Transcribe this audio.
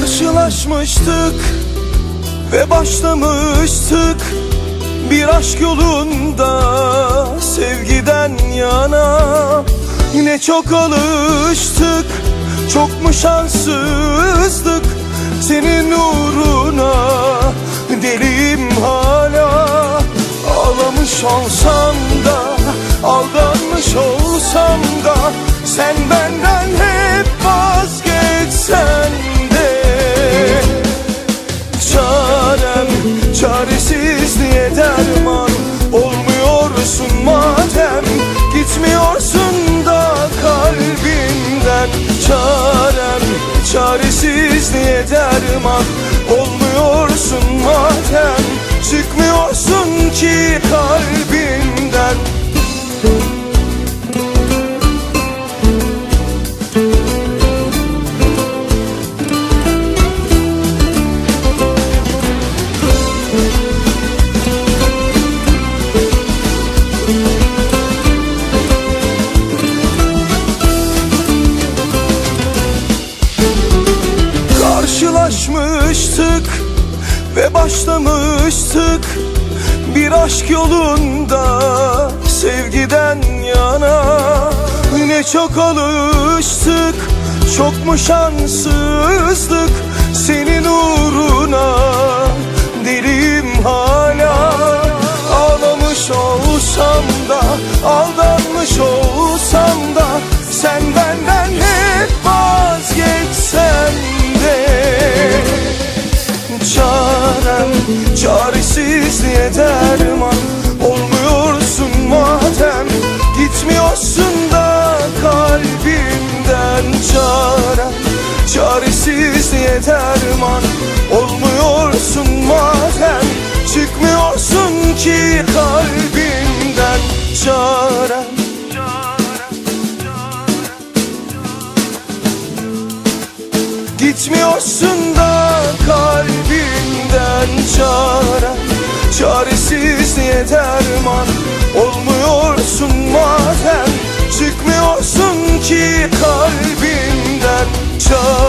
Karşılaşmıştık ve başlamıştık bir aşk yolunda sevgiden yana. Yine çok alıştık çok mu şanssızdık senin uğruna. Deliyim hala Ağlamış olsam da aldanmış olsam da sen benden hep Gitmiyorsun da kalbimden Çarem. Çaresizliğe derman Olmuyorsun madem? Çıkmıyorsun ki kalbimden ve başlamıştık bir aşk yolunda sevgiden yana. Yine çok alıştık çok mu şanssızdık çaresizliğe derman Olmuyorsun madem. Gitmiyorsun da kalbimden Çarem çaresizliğe derman Olmuyorsun madem. Çıkmıyorsun ki kalbimden Çarem Gitmiyorsun da kalbimden çare Çaresizliğe derman Olmuyorsun madem? Çıkmıyorsun ki kalbimden çare